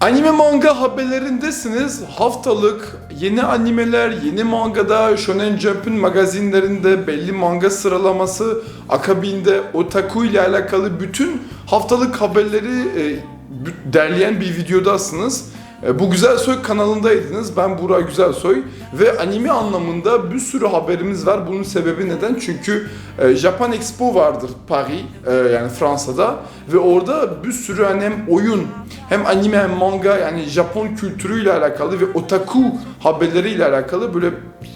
Anime manga haberlerindesiniz. Haftalık yeni animeler, yeni mangada, Shonen Jump'ın magazinlerinde belli manga sıralaması, akabinde otaku ile alakalı bütün haftalık haberleri e, derleyen bir videodasınız. E, Bu Güzel Soy kanalındaydınız. Ben Burak Güzelsoy ve anime anlamında bir sürü haberimiz var. Bunun sebebi neden? Çünkü e, Japan Expo vardır Paris e, yani Fransa'da ve orada bir sürü hani hem oyun hem anime hem manga yani Japon kültürüyle alakalı ve otaku haberleriyle alakalı böyle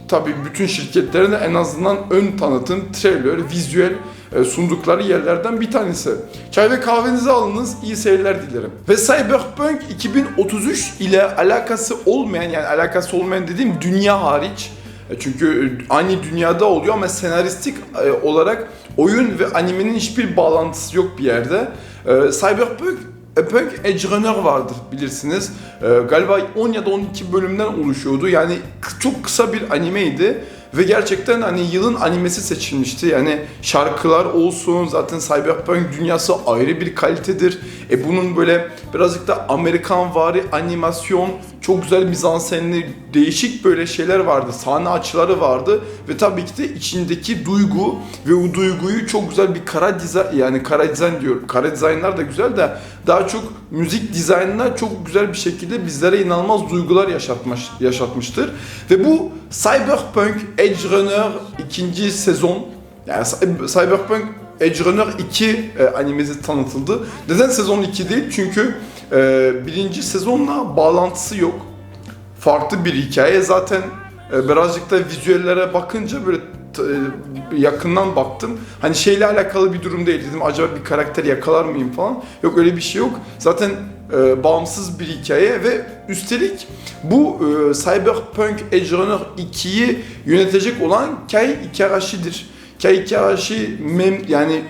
tabii bütün şirketlerin de en azından ön tanıtım, trailer, vizüel e, sundukları yerlerden bir tanesi. Çay ve kahvenizi alınız, iyi seyirler dilerim. Ve Cyberpunk 2033 ile alakası olmayan yani alakası olmayan dediğim dünya hariç e, çünkü aynı dünyada oluyor ama senaristik e, olarak oyun ve animenin hiçbir bağlantısı yok bir yerde. E, Cyberpunk Punk Edge Runner vardır bilirsiniz. E, galiba 10 ya da 12 bölümden oluşuyordu. Yani çok kısa bir animeydi. Ve gerçekten hani yılın animesi seçilmişti. Yani şarkılar olsun zaten Cyberpunk dünyası ayrı bir kalitedir. E bunun böyle birazcık da Amerikan vari animasyon, çok güzel mizansenli, değişik böyle şeyler vardı. Sahne açıları vardı ve tabii ki de içindeki duygu ve o duyguyu çok güzel bir kara dizayn yani kara dizayn diyor. Kara dizaynlar da güzel de daha çok müzik dizaynlar çok güzel bir şekilde bizlere inanılmaz duygular yaşatmış, yaşatmıştır. Ve bu Cyberpunk Edge Runner ikinci sezon yani Cy- Cyberpunk Edge Runner 2 e, animesi tanıtıldı. Neden sezon 2 değil? Çünkü e, birinci sezonla bağlantısı yok. Farklı bir hikaye. Zaten e, birazcık da vizüellere bakınca böyle e, yakından baktım. Hani şeyle alakalı bir durum değil dedim. Acaba bir karakter yakalar mıyım falan. Yok öyle bir şey yok. Zaten e, bağımsız bir hikaye ve üstelik bu e, Cyberpunk Edge Runner 2'yi yönetecek olan Kei Ikarashi'dir. Kei Ikarashi mem yani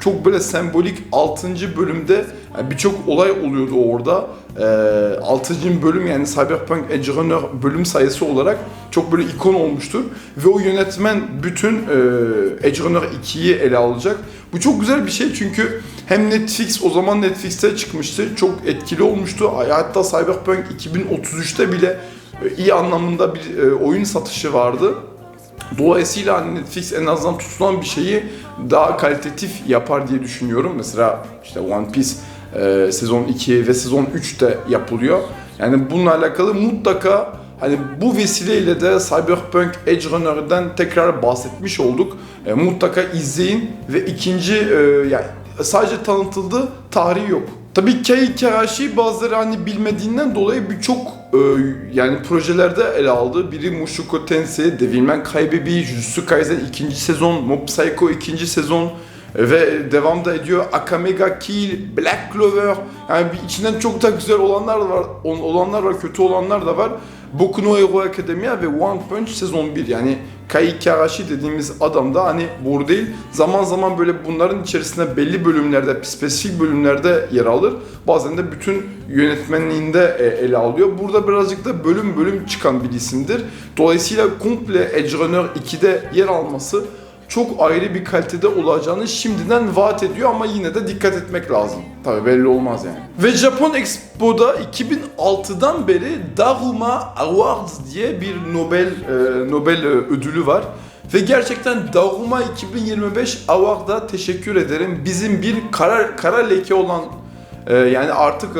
çok böyle sembolik 6. bölümde yani birçok olay oluyordu orada. Ee, 6. bölüm yani Cyberpunk Edge bölüm sayısı olarak çok böyle ikon olmuştur. Ve o yönetmen bütün e, Edge Runner 2'yi ele alacak. Bu çok güzel bir şey çünkü hem Netflix o zaman Netflix'te çıkmıştı. Çok etkili olmuştu. Hatta Cyberpunk 2033'te bile e, iyi anlamında bir e, oyun satışı vardı. Dolayısıyla hani Netflix en azından tutulan bir şeyi daha kalitatif yapar diye düşünüyorum. Mesela işte One Piece e, sezon 2 ve sezon 3 de yapılıyor. Yani bununla alakalı mutlaka hani bu vesileyle de Cyberpunk Edge Runner'dan tekrar bahsetmiş olduk. E, mutlaka izleyin ve ikinci e, yani sadece tanıtıldı, tarihi yok. Tabii Kei Ikarashi bazıları hani bilmediğinden dolayı birçok e, yani projelerde ele aldı. Biri Mushoku Tensei, Devilman Crybaby, Jujutsu Kaisen ikinci sezon, Mob Psycho ikinci sezon ve devam da ediyor. Akame ga Kill, Black Clover. Yani içinden çok da güzel olanlar var, ol- olanlar var, kötü olanlar da var. Boku no Hero Academia ve One Punch sezon 1 yani Kai Ikarashi dediğimiz adam da hani boru değil. Zaman zaman böyle bunların içerisinde belli bölümlerde, spesifik bölümlerde yer alır. Bazen de bütün yönetmenliğinde e, ele alıyor. Burada birazcık da bölüm bölüm çıkan bir isimdir. Dolayısıyla komple Edge Runner 2'de yer alması çok ayrı bir kalitede olacağını şimdiden vaat ediyor ama yine de dikkat etmek lazım. Tabii belli olmaz yani. Ve Japon Expo'da 2006'dan beri Daruma Awards diye bir Nobel e, Nobel e, ödülü var. Ve gerçekten Daruma 2025 Award'a teşekkür ederim. Bizim bir kara, kara leke olan e, yani artık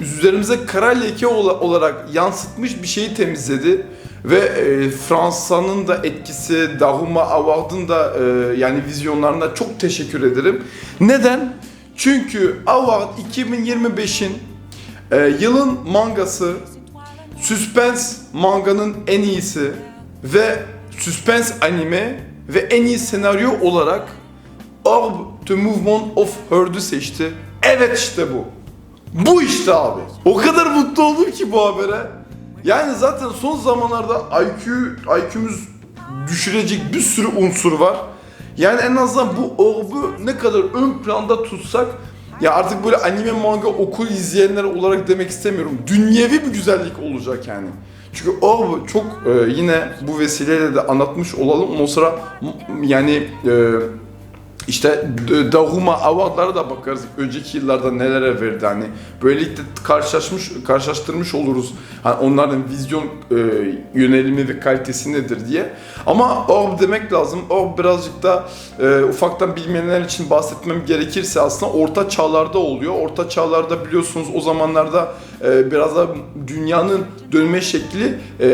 üzerimize kara leke ola- olarak yansıtmış bir şeyi temizledi. Ve e, Fransa'nın da etkisi, Daruma Award'ın da e, yani vizyonlarına çok teşekkür ederim. Neden? Çünkü Award 2025'in e, yılın mangası, suspense manganın en iyisi ve suspense anime ve en iyi senaryo olarak Orb the Movement of Heard'ü seçti. Evet işte bu. Bu işte abi. O kadar mutlu oldum ki bu habere. Yani zaten son zamanlarda IQ, IQ'muz düşürecek bir sürü unsur var. Yani en azından bu Orb'u ne kadar ön planda tutsak ya artık böyle anime manga okul izleyenler olarak demek istemiyorum. Dünyevi bir güzellik olacak yani. Çünkü Orb çok e, yine bu vesileyle de anlatmış olalım. Ondan sonra yani e, işte D- Daruma Award'lara da bakarız. Önceki yıllarda nelere verdi hani. Böylelikle karşılaşmış, karşılaştırmış oluruz. Hani onların vizyon e, yönelimi ve kalitesi nedir diye. Ama Orb demek lazım. Orb birazcık da e, ufaktan bilmeyenler için bahsetmem gerekirse aslında orta çağlarda oluyor. Orta çağlarda biliyorsunuz o zamanlarda e, biraz da dünyanın dönme şekli e,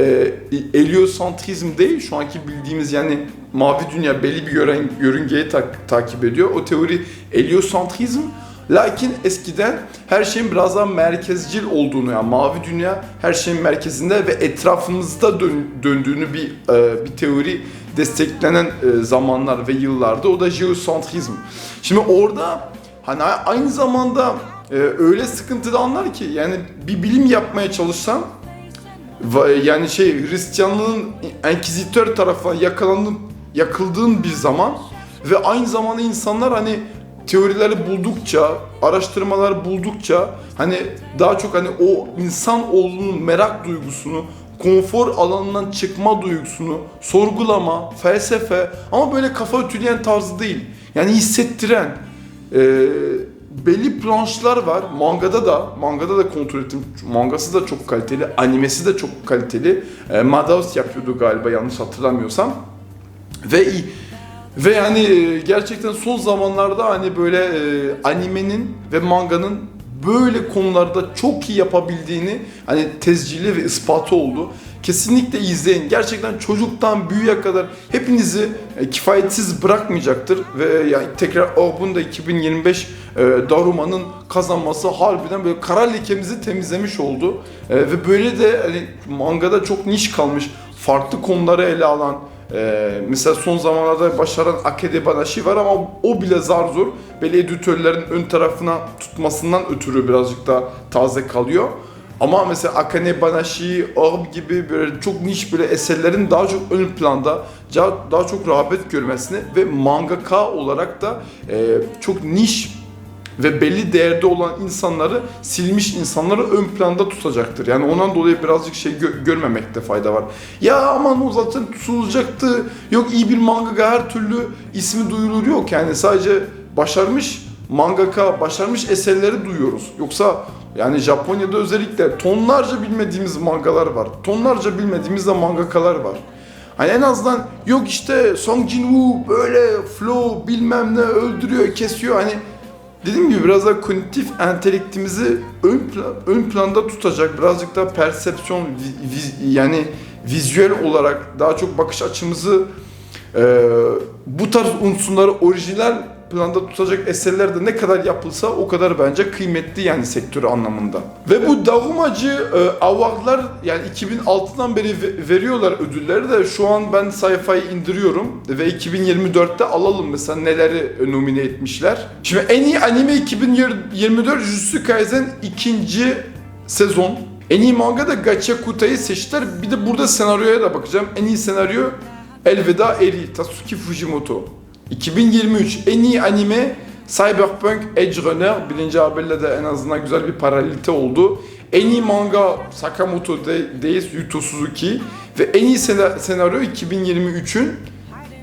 eliosantrizm değil. Şu anki bildiğimiz yani mavi dünya belli bir yören, yörüngeyi tak- takip ediyor. O teori eliosantrizm. Lakin eskiden her şeyin biraz daha merkezcil olduğunu yani mavi dünya her şeyin merkezinde ve etrafımızda dön- döndüğünü bir e, bir teori desteklenen e, zamanlar ve yıllarda o da geosantrizm. Şimdi orada hani aynı zamanda e, öyle sıkıntılı anlar ki yani bir bilim yapmaya çalışsan yani şey Hristiyanlığın enkizitör tarafından yakalandığın, yakıldığın bir zaman ve aynı zamanda insanlar hani teorileri buldukça, araştırmalar buldukça hani daha çok hani o insan olduğunun merak duygusunu, konfor alanından çıkma duygusunu, sorgulama, felsefe ama böyle kafa ütüleyen tarzı değil. Yani hissettiren, e, belli planşlar var. Mangada da, mangada da kontrol ettim. Mangası da çok kaliteli, animesi de çok kaliteli. E, Madhouse yapıyordu galiba yanlış hatırlamıyorsam. Ve ve yani e, gerçekten son zamanlarda hani böyle e, animenin ve manganın böyle konularda çok iyi yapabildiğini hani tezcili ve ispatı oldu. Kesinlikle izleyin. Gerçekten çocuktan büyüğe kadar hepinizi e, kifayetsiz bırakmayacaktır ve yani tekrar Orb'un da 2025 e, Daruma'nın kazanması harbiden böyle kara lekemizi temizlemiş oldu. E, ve böyle de hani mangada çok niş kalmış farklı konuları ele alan ee, mesela son zamanlarda başaran Akede Banashi var ama o bile zar zor böyle editörlerin ön tarafına tutmasından ötürü birazcık daha taze kalıyor. Ama mesela Akane Banashi, Orb gibi böyle çok niş böyle eserlerin daha çok ön planda, daha çok rağbet görmesini ve mangaka olarak da e, çok niş ve belli değerde olan insanları silmiş insanları ön planda tutacaktır. Yani ondan dolayı birazcık şey gö- görmemekte fayda var. Ya aman o zaten tutulacaktı. Yok iyi bir mangaka her türlü ismi duyulur yok. Yani sadece başarmış mangaka, başarmış eserleri duyuyoruz. Yoksa yani Japonya'da özellikle tonlarca bilmediğimiz mangalar var. Tonlarca bilmediğimiz de mangakalar var. Hani en azından yok işte Song Jin-woo böyle flow bilmem ne öldürüyor, kesiyor. Hani Dediğim gibi biraz daha kognitif entelektimizi ön, plan, ön planda tutacak, birazcık daha persepsiyon, vi- vi- yani vizüel olarak daha çok bakış açımızı e, bu tarz unsurları orijinal planda tutacak eserler de ne kadar yapılsa o kadar bence kıymetli yani sektörü anlamında. Ve bu Davumacı e, awardlar yani 2006'dan beri ve- veriyorlar ödülleri de şu an ben sayfayı indiriyorum ve 2024'te alalım mesela neleri nomine etmişler. Şimdi en iyi anime 2024 Jujutsu Kaisen ikinci sezon. En iyi manga da Gachakuta'yı seçtiler. Bir de burada senaryoya da bakacağım. En iyi senaryo Elveda Eri Tatsuki Fujimoto. 2023 en iyi anime Cyberpunk Edge Runner. Birinci haberle de en azından güzel bir paralelite oldu. En iyi manga Sakamoto De- Days Yuto Suzuki. Ve en iyi sena- senaryo 2023'ün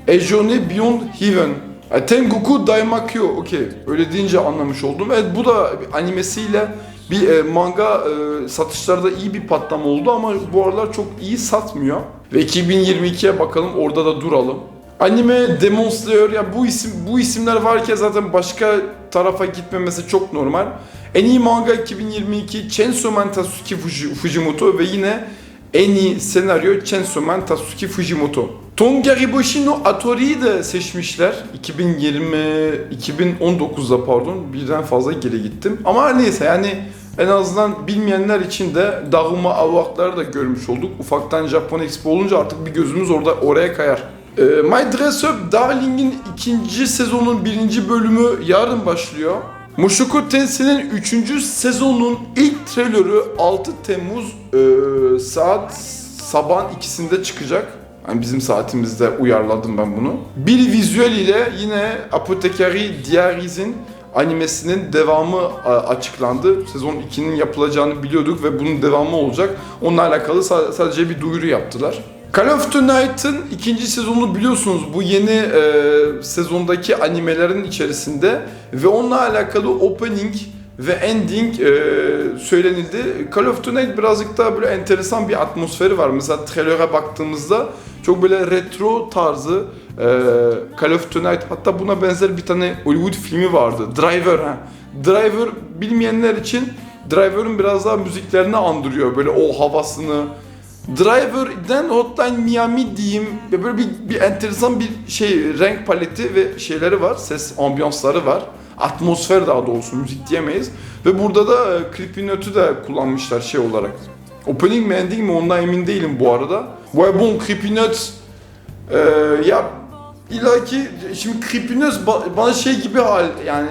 Ejone Beyond Heaven. Yani Tengoku Daimakyo. Okey. Öyle deyince anlamış oldum. Evet bu da animesiyle bir e, manga e, satışlarda iyi bir patlama oldu ama bu aralar çok iyi satmıyor. Ve 2022'ye bakalım orada da duralım. Anime Demon Slayer ya bu isim bu isimler varken zaten başka tarafa gitmemesi çok normal. En iyi manga 2022 Chainsaw Man Tatsuki Fuji- Fujimoto ve yine en iyi senaryo Chainsaw Man Tatsuki Fujimoto. Tongariboshi no Atori'yi de seçmişler. 2020 2019'da pardon birden fazla geri gittim. Ama neyse yani en azından bilmeyenler için de Daguma Award'ları da görmüş olduk. Ufaktan Japon Expo olunca artık bir gözümüz orada oraya kayar. Ee, My Dress Up Darling'in ikinci sezonun birinci bölümü yarın başlıyor. Mushoku Tensei'nin 3. sezonun ilk trailerı 6 Temmuz e, saat sabahın ikisinde çıkacak. Yani bizim saatimizde uyarladım ben bunu. Bir vizüel ile yine Apothecary Diaries'in animesinin devamı açıklandı. Sezon 2'nin yapılacağını biliyorduk ve bunun devamı olacak. Onunla alakalı sa- sadece bir duyuru yaptılar. Call of Tonight'ın ikinci sezonu biliyorsunuz bu yeni e, sezondaki animelerin içerisinde ve onunla alakalı opening ve ending e, söylenildi. Call of Tonight birazcık daha böyle enteresan bir atmosferi var. Mesela trailer'a baktığımızda çok böyle retro tarzı e, Call of Tonight hatta buna benzer bir tane Hollywood filmi vardı. Driver ha. Driver bilmeyenler için Driver'ın biraz daha müziklerini andırıyor. Böyle o havasını, Driver'den Hotline Miami diyeyim ve böyle bir, bir enteresan bir şey renk paleti ve şeyleri var, ses ambiyansları var. Atmosfer daha doğrusu müzik diyemeyiz. Ve burada da e, Creepy Note'u da kullanmışlar şey olarak. Opening mi ending mi ondan emin değilim bu arada. Ouais bon Creepy Note e, ya illa ki şimdi Creepy ba- bana şey gibi hal yani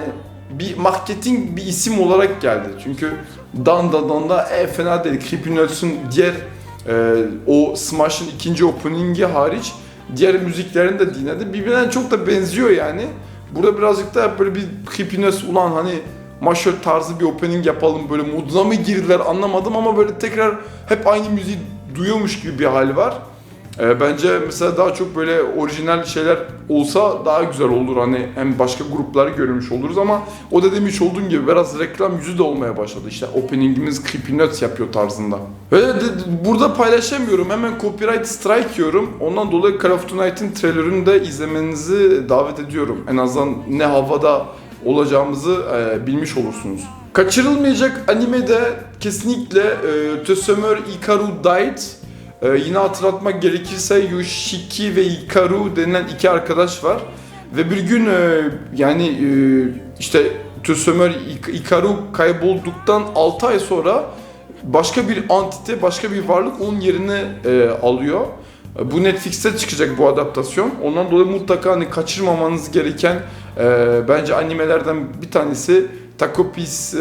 bir marketing bir isim olarak geldi. Çünkü Dan Da Dan da e, fena değil. Creepy Notes'un diğer ee, o Smash'ın ikinci opening'i hariç diğer müziklerini de dinledim. Birbirine çok da benziyor yani. Burada birazcık daha böyle bir creepiness ulan hani maşör tarzı bir opening yapalım böyle moduna mı girdiler anlamadım ama böyle tekrar hep aynı müziği duyuyormuş gibi bir hal var. Ee, bence mesela daha çok böyle orijinal şeyler olsa daha güzel olur. Hani hem başka grupları görmüş oluruz ama o da demiş olduğun gibi biraz reklam yüzü de olmaya başladı. İşte openingimiz Creepy Nuts yapıyor tarzında. Ve de, de- burada paylaşamıyorum. Hemen copyright strike yiyorum. Ondan dolayı Call of Tonight'in trailerını da izlemenizi davet ediyorum. En azından ne havada olacağımızı e, bilmiş olursunuz. Kaçırılmayacak animede kesinlikle e, Summer Ikaru Died ee, yine hatırlatmak gerekirse Yoshiki ve Hikaru denilen iki arkadaş var. Ve bir gün e, yani e, işte Tsumer Hikaru kaybolduktan 6 ay sonra başka bir antite, başka bir varlık onun yerini e, alıyor. Bu Netflix'te çıkacak bu adaptasyon. Ondan dolayı mutlaka hani kaçırmamanız gereken e, bence animelerden bir tanesi Takopis e,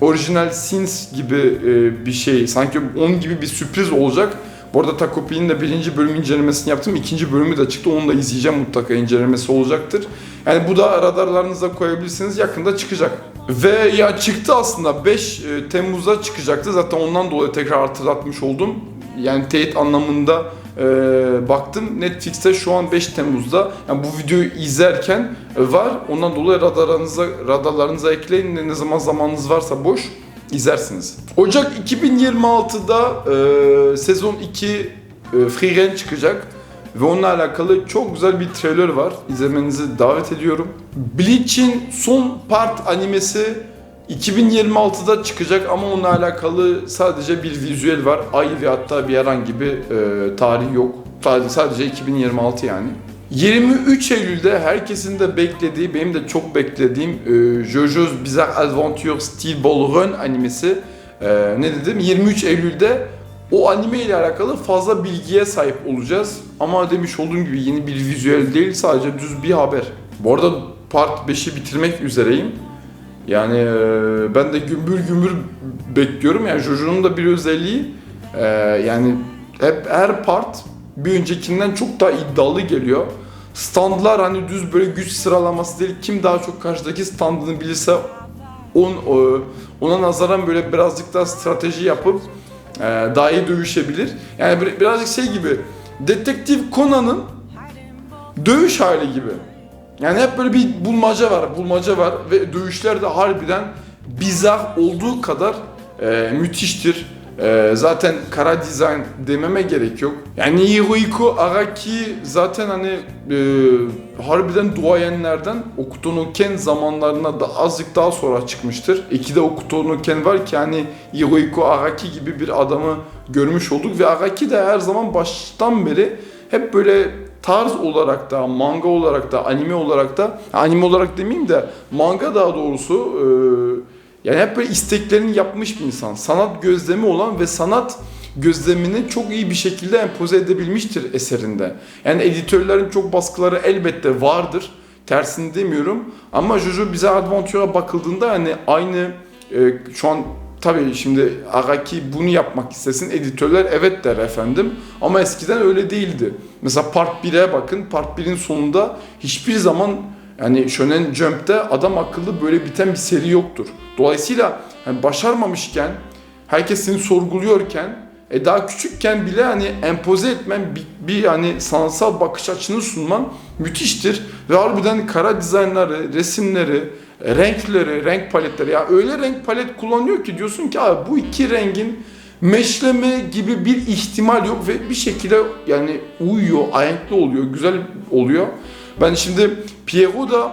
orijinal Sins gibi e, bir şey. Sanki onun gibi bir sürpriz olacak. Bu arada Takopi'nin de birinci bölüm incelemesini yaptım. İkinci bölümü de çıktı. Onu da izleyeceğim mutlaka incelemesi olacaktır. Yani bu da radarlarınıza koyabilirsiniz. Yakında çıkacak. Ve ya çıktı aslında 5 e, Temmuz'da çıkacaktı. Zaten ondan dolayı tekrar hatırlatmış oldum. Yani teyit anlamında e, baktım. Netflix'te şu an 5 Temmuz'da. Yani bu videoyu izlerken e, var. Ondan dolayı radarlarınıza, radarlarınıza ekleyin. Ne, zaman zamanınız varsa boş izlersiniz. Ocak 2026'da e, sezon 2 e, Free Ren çıkacak. Ve onunla alakalı çok güzel bir trailer var. İzlemenizi davet ediyorum. Bleach'in son part animesi 2026'da çıkacak ama onunla alakalı sadece bir vizüel var. Ay ve hatta bir herhangi bir e, tarih yok. Sadece, sadece 2026 yani. 23 Eylül'de herkesin de beklediği, benim de çok beklediğim e, JoJo's Bizarre Adventure Steel Ball Run animesi. E, ne dedim? 23 Eylül'de o anime ile alakalı fazla bilgiye sahip olacağız. Ama demiş olduğum gibi yeni bir vizüel değil, sadece düz bir haber. Bu arada part 5'i bitirmek üzereyim. Yani e, ben de gümbür gümbür bekliyorum. Yani JoJo'nun da bir özelliği e, yani hep her part bir öncekinden çok daha iddialı geliyor. Standlar hani düz böyle güç sıralaması değil. Kim daha çok karşıdaki standını bilirse on, o- ona nazaran böyle birazcık daha strateji yapıp e, daha iyi dövüşebilir. Yani bir- birazcık şey gibi Detektif Conan'ın dövüş hali gibi. Yani hep böyle bir bulmaca var, bulmaca var ve dövüşler de harbiden bizar olduğu kadar e, müthiştir. E, zaten kara dizayn dememe gerek yok. Yani Hirohiko Araki zaten hani e, harbiden duayenlerden Okuto no Ken zamanlarına da azıcık daha sonra çıkmıştır. İkide Okuto no Ken var ki hani Hirohiko Araki gibi bir adamı görmüş olduk ve Araki de her zaman baştan beri hep böyle tarz olarak da, manga olarak da, anime olarak da, anime olarak demeyeyim de manga daha doğrusu e, yani hep böyle isteklerini yapmış bir insan. Sanat gözlemi olan ve sanat gözlemini çok iyi bir şekilde empoze edebilmiştir eserinde. Yani editörlerin çok baskıları elbette vardır. Tersini demiyorum. Ama Jojo bize Adventure'a bakıldığında hani aynı e, şu an Tabii şimdi Araki bunu yapmak istesin editörler evet der efendim ama eskiden öyle değildi. Mesela Part 1'e bakın Part 1'in sonunda hiçbir zaman yani Shonen Jump'te adam akıllı böyle biten bir seri yoktur. Dolayısıyla hani başarmamışken herkes seni sorguluyorken E daha küçükken bile hani empoze etmen, bir, bir hani sanatsal bakış açını sunman müthiştir. Ve harbiden kara dizaynları, resimleri, e, renkleri, renk paletleri ya öyle renk palet kullanıyor ki diyorsun ki abi bu iki rengin meşleme gibi bir ihtimal yok ve bir şekilde yani uyuyor, ahenkli oluyor, güzel oluyor. Ben şimdi Pierrot da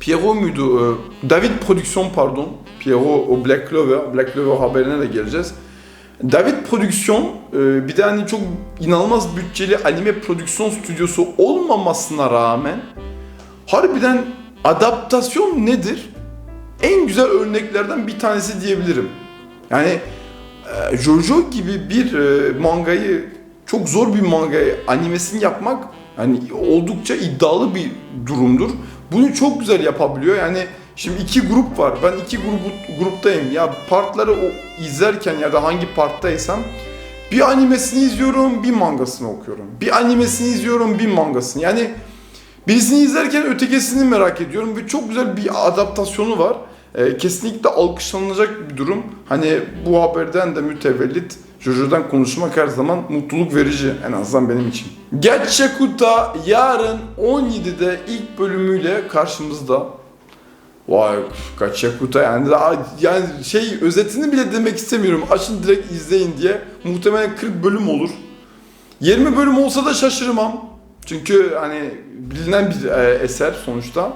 Pierrot muydu? Ee, David Prodüksiyon pardon. Pierrot o Black Clover. Black Clover haberine de geleceğiz. David Prodüksiyon e, bir de hani çok inanılmaz bütçeli anime prodüksiyon stüdyosu olmamasına rağmen harbiden adaptasyon nedir? En güzel örneklerden bir tanesi diyebilirim. Yani e, Jojo gibi bir e, mangayı çok zor bir mangayı animesini yapmak hani oldukça iddialı bir durumdur. Bunu çok güzel yapabiliyor. Yani şimdi iki grup var. Ben iki grubu, gruptayım. Ya partları o izlerken ya da hangi parttaysam bir animesini izliyorum, bir mangasını okuyorum. Bir animesini izliyorum, bir mangasını. Yani birisini izlerken ötekisini merak ediyorum ve çok güzel bir adaptasyonu var. Ee, kesinlikle alkışlanacak bir durum. Hani bu haberden de mütevellit Jojo'dan konuşmak her zaman mutluluk verici en azından benim için. Getchekuta yarın 17'de ilk bölümüyle karşımızda. Vay Getchekuta yani daha yani şey özetini bile demek istemiyorum. Açın direkt izleyin diye. Muhtemelen 40 bölüm olur. 20 bölüm olsa da şaşırmam. Çünkü hani bilinen bir e, eser sonuçta.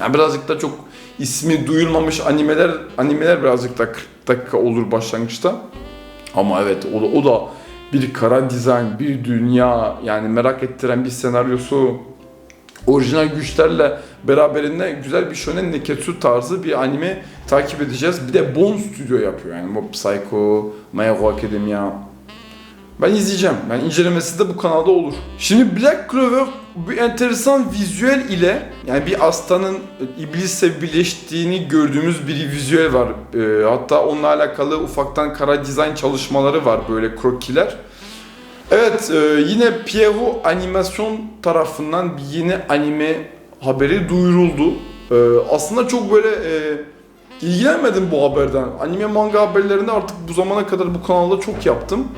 Yani birazcık da çok ismi duyulmamış animeler animeler birazcık da 40 dakika olur başlangıçta. Ama evet o da, o da bir kara dizayn, bir dünya yani merak ettiren bir senaryosu, orijinal güçlerle beraberinde güzel bir shonen neketsu tarzı bir anime takip edeceğiz. Bir de Bon Studio yapıyor yani Mob Psycho, My Hero Academia. Ben izleyeceğim. Ben incelemesi de bu kanalda olur. Şimdi Black Clover bir enteresan vizüel ile yani bir aslanın iblisle birleştiğini gördüğümüz bir vizüel var. Ee, hatta onunla alakalı ufaktan kara dizayn çalışmaları var böyle krokiler. Evet e, yine Pierrot animasyon tarafından bir yeni anime haberi duyuruldu. Ee, aslında çok böyle e, ilgilenmedim bu haberden. Anime manga haberlerini artık bu zamana kadar bu kanalda çok yaptım.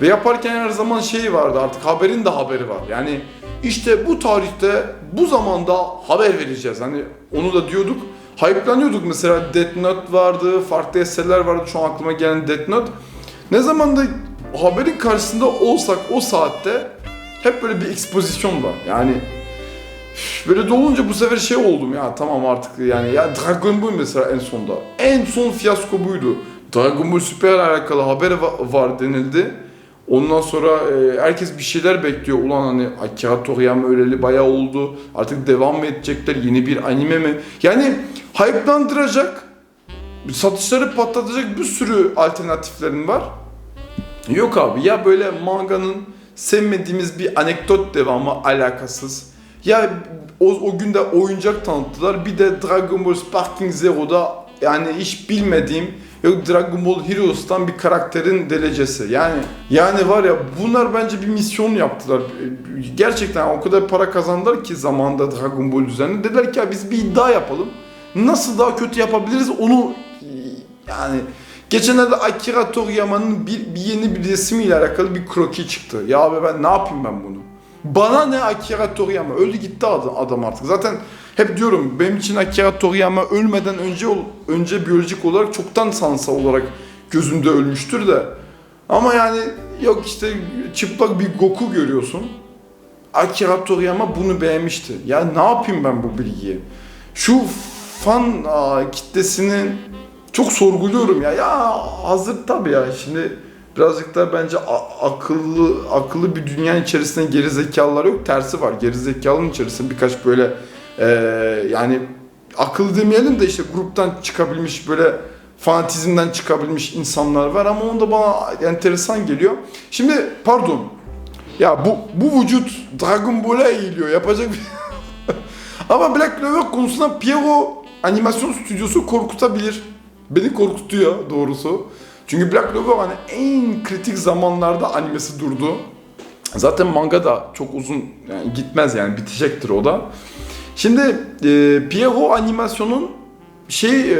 Ve yaparken her zaman şey vardı artık haberin de haberi var. Yani işte bu tarihte bu zamanda haber vereceğiz. Hani onu da diyorduk. Hype'lanıyorduk mesela Death Note vardı, farklı eserler vardı şu an aklıma gelen Death Note. Ne zaman da haberin karşısında olsak o saatte hep böyle bir ekspozisyon var. Yani böyle dolunca bu sefer şey oldum ya tamam artık yani ya Dragon Ball mesela en sonda. En son fiyasko buydu. Dragon Ball Super alakalı haber va- var denildi. Ondan sonra e, herkes bir şeyler bekliyor. Ulan hani Akira Toriyama öleli bayağı oldu. Artık devam mı edecekler? Yeni bir anime mi? Yani hype'landıracak, satışları patlatacak bir sürü alternatiflerin var. Yok abi ya böyle manganın sevmediğimiz bir anekdot devamı alakasız. Ya o, o günde oyuncak tanıttılar. Bir de Dragon Ball Sparking Zero'da yani hiç bilmediğim Yok Dragon Ball Heroes'tan bir karakterin delecesi. Yani yani var ya bunlar bence bir misyon yaptılar. Gerçekten o kadar para kazandılar ki zamanında Dragon Ball üzerine. Dediler ki ya biz bir iddia yapalım. Nasıl daha kötü yapabiliriz onu yani Geçenlerde Akira Toriyama'nın bir, bir yeni bir resmiyle alakalı bir kroki çıktı. Ya abi ben ne yapayım ben bunu? Bana ne Akira Toriyama? Öldü gitti adam, artık. Zaten hep diyorum benim için Akira Toriyama ölmeden önce önce biyolojik olarak çoktan sansa olarak gözümde ölmüştür de. Ama yani yok işte çıplak bir Goku görüyorsun. Akira Toriyama bunu beğenmişti. Ya ne yapayım ben bu bilgiyi? Şu fan aa, kitlesinin çok sorguluyorum ya. Ya hazır tabii ya. Şimdi birazcık da bence akıllı akıllı bir dünya içerisinde geri zekalılar yok. Tersi var. Geri zekalının içerisinde birkaç böyle e, yani akıllı demeyelim de işte gruptan çıkabilmiş böyle fanatizmden çıkabilmiş insanlar var ama onda bana enteresan geliyor. Şimdi pardon. Ya bu bu vücut Dragon Ball'a eğiliyor. Yapacak bir Ama Black Clover konusunda Pierrot animasyon stüdyosu korkutabilir. Beni korkutuyor doğrusu. Çünkü Black Clover hani en kritik zamanlarda animesi durdu. Zaten manga da çok uzun yani gitmez yani bitecektir o da. Şimdi e, Pierrot animasyonun şey e,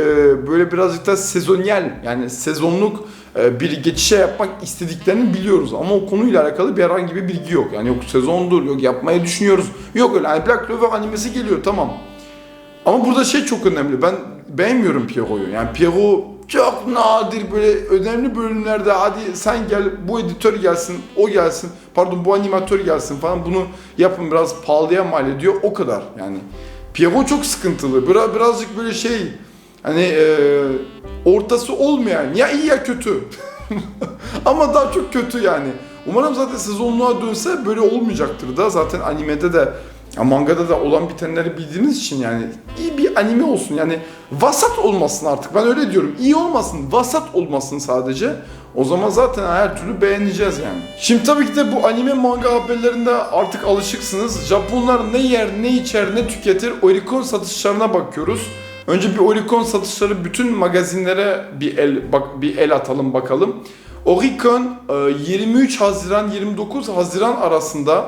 böyle birazcık da sezonyel yani sezonluk e, bir geçişe yapmak istediklerini biliyoruz ama o konuyla alakalı bir herhangi bir bilgi yok. Yani yok sezondur, yok yapmayı düşünüyoruz. Yok öyle yani Black Clover animesi geliyor tamam. Ama burada şey çok önemli. Ben beğenmiyorum Pierrot'u. Yani Pierrot çok nadir böyle önemli bölümlerde hadi sen gel bu editör gelsin, o gelsin, pardon bu animatör gelsin falan bunu yapın biraz pahalıya mal ediyor o kadar yani. Pierrot çok sıkıntılı. Biraz, birazcık böyle şey hani e, ortası olmayan ya iyi ya kötü. Ama daha çok kötü yani. Umarım zaten sezonluğa dönse böyle olmayacaktır da zaten animede de ya mangada da olan bitenleri bildiğiniz için yani iyi bir anime olsun yani vasat olmasın artık ben öyle diyorum iyi olmasın vasat olmasın sadece o zaman zaten her türlü beğeneceğiz yani. Şimdi tabii ki de bu anime manga haberlerinde artık alışıksınız. Japonlar ne yer, ne içer, ne tüketir Oricon satışlarına bakıyoruz. Önce bir Oricon satışları bütün magazinlere bir el bak bir el atalım bakalım. Oricon e, 23 Haziran 29 Haziran arasında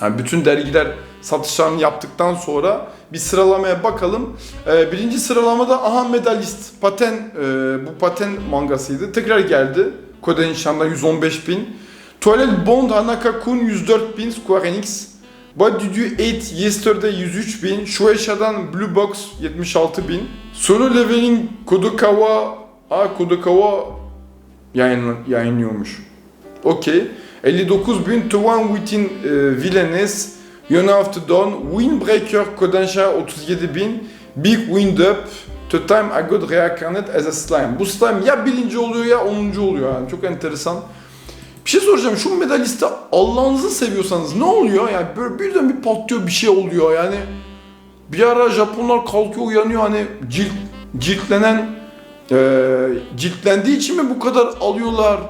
yani bütün dergiler satışlarını yaptıktan sonra bir sıralamaya bakalım. Ee, birinci sıralamada aha medalist Paten e, bu Paten mangasıydı. Tekrar geldi. Koden Shan'da 115 bin. Toilet Bond Hanaka Kun 104 bin Square Enix. Boîte du Dieu 8 Yesterday 103 bin. Shueisha'dan Blue Box 76 bin. Solo Leveling Kodokawa Aa Kodokawa yayın, yayınlıyormuş. Okey. 59 bin One Within e, Villainess, Yona of the Dawn, Windbreaker Kodansha 37 bin, Big Wind Up, The Time I Got Reincarnated as a Slime. Bu slime ya birinci oluyor ya onuncu oluyor yani çok enteresan. Bir şey soracağım şu medaliste Allah'ınızı seviyorsanız ne oluyor yani böyle birden bir patlıyor bir şey oluyor yani bir ara Japonlar kalkıyor uyanıyor hani cilt, ciltlenen e, ciltlendiği için mi bu kadar alıyorlar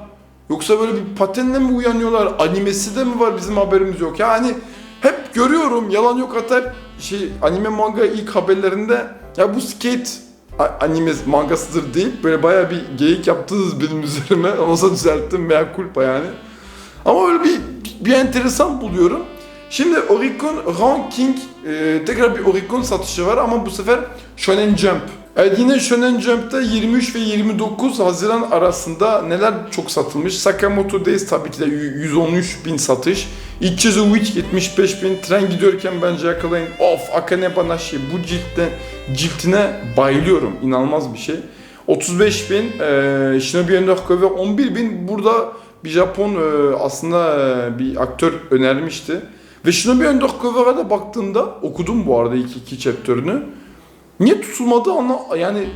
Yoksa böyle bir patenle mi uyanıyorlar? Animesi de mi var bizim haberimiz yok? Yani hep görüyorum yalan yok hatta şey anime manga ilk haberlerinde ya bu skate anime mangasıdır deyip böyle bayağı bir geyik yaptınız benim üzerime. Ondan düzelttim veya kulpa yani. Ama öyle bir, bir enteresan buluyorum. Şimdi Oricon Ranking e, tekrar bir Oricon satışı var ama bu sefer Shonen Jump. Yine Shonen Jump'ta 23 ve 29 Haziran arasında neler çok satılmış? Sakamoto Days tabii ki de 113 bin satış. Ichizu Witch 75 bin. Tren gidiyorken bence yakalayın. Of Akane Banashi bu ciltte, ciltine bayılıyorum. İnanılmaz bir şey. 35 bin. E, Shinobi Undercover 11 bin. Burada bir Japon e, aslında e, bir aktör önermişti. Ve Shinobi Undercover'a da baktığımda okudum bu arada ilk iki chapter'ını. Niye tutulmadı anla yani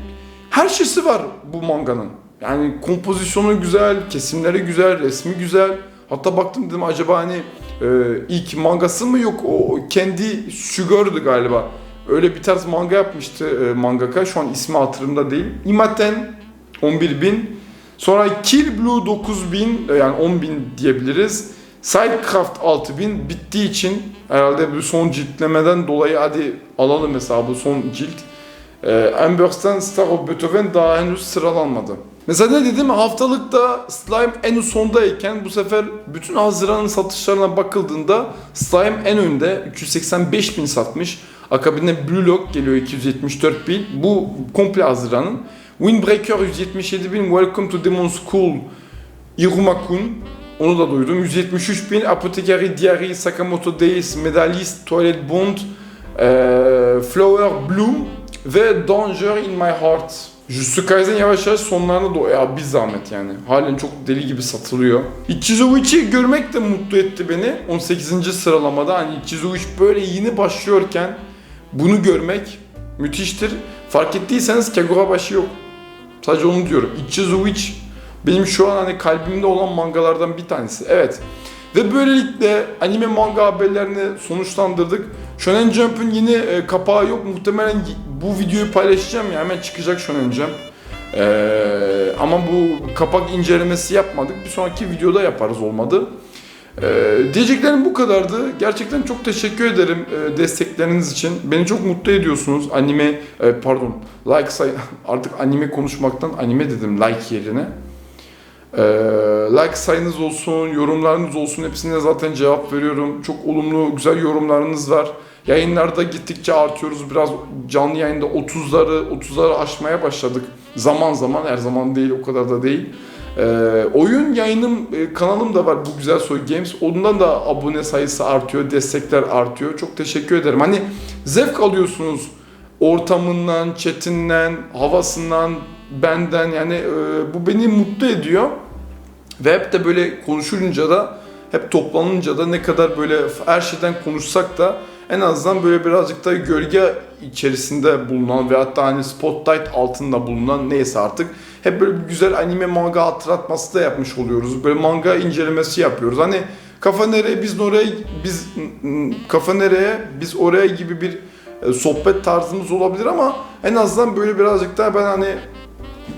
her şeysi var bu manganın. Yani kompozisyonu güzel, kesimleri güzel, resmi güzel. Hatta baktım dedim acaba hani e, ilk mangası mı yok o kendi Sugar'dı galiba. Öyle bir tarz manga yapmıştı e, mangaka. Şu an ismi hatırımda değil. Imaten 11.000. Sonra Kill Blue 9000 e, yani 10.000 diyebiliriz. Sidecraft 6000 bittiği için herhalde bu son ciltlemeden dolayı hadi alalım hesabı son cilt. Ee, Ambersten Star of Beethoven daha henüz sıralanmadı. Mesela ne dedim haftalıkta Slime en sondayken bu sefer bütün Haziran'ın satışlarına bakıldığında Slime en önde 385 bin satmış. Akabinde Blue Lock geliyor 274 bin. Bu komple Haziran'ın. Windbreaker 177 bin. Welcome to Demon School Irumakun onu da duydum. 173 bin. Apothecary Diary, Sakamoto Days, Medalist, Toilet Bond, e, Flower Bloom ve Danger in My Heart. Jujutsu Kaisen yavaş yavaş sonlarına doğru. Ya bir zahmet yani. Halen çok deli gibi satılıyor. Ichizuichi görmek de mutlu etti beni. 18. sıralamada hani Ichizuichi böyle yeni başlıyorken bunu görmek müthiştir. Fark ettiyseniz Kagurabashi yok. Sadece onu diyorum. Ichizuichi benim şu an hani kalbimde olan mangalardan bir tanesi. Evet. Ve böylelikle anime manga haberlerini sonuçlandırdık. Shonen Jump'ın yeni e, kapağı yok. Muhtemelen bu videoyu paylaşacağım ya hemen çıkacak Shonen Jump. Ee, ama bu kapak incelemesi yapmadık. Bir sonraki videoda yaparız olmadı. Ee, diyeceklerim bu kadardı. Gerçekten çok teşekkür ederim e, destekleriniz için. Beni çok mutlu ediyorsunuz. Anime, e, pardon, like say artık anime konuşmaktan anime dedim like yerine. Ee, like sayınız olsun, yorumlarınız olsun hepsine zaten cevap veriyorum. Çok olumlu, güzel yorumlarınız var. Yayınlarda gittikçe artıyoruz. Biraz canlı yayında 30'ları 30'ları aşmaya başladık. Zaman zaman her zaman değil o kadar da değil. Ee, oyun yayınım e, kanalım da var bu Güzel Soy Games. Ondan da abone sayısı artıyor, destekler artıyor. Çok teşekkür ederim. Hani zevk alıyorsunuz ortamından, chatinden, havasından, benden yani e, bu beni mutlu ediyor. Ve hep de böyle konuşulunca da hep toplanınca da ne kadar böyle her şeyden konuşsak da en azından böyle birazcık da gölge içerisinde bulunan ve hatta hani spotlight altında bulunan neyse artık hep böyle güzel anime manga hatırlatması da yapmış oluyoruz. Böyle manga incelemesi yapıyoruz. Hani kafa nereye biz oraya biz kafa nereye biz oraya gibi bir e, sohbet tarzımız olabilir ama en azından böyle birazcık daha ben hani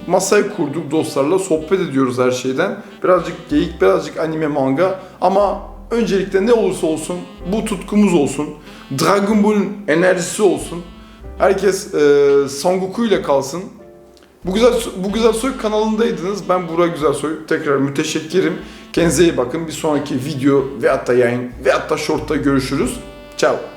masayı kurduk dostlarla sohbet ediyoruz her şeyden. Birazcık geyik, birazcık anime manga ama öncelikle ne olursa olsun bu tutkumuz olsun. Dragon Ball'un enerjisi olsun. Herkes e, Sangoku ile kalsın. Bu güzel bu güzel soy kanalındaydınız. Ben Burak Güzelsoy. Tekrar müteşekkirim. Kendinize iyi bakın. Bir sonraki video ve hatta yayın ve hatta shortta görüşürüz. Ciao.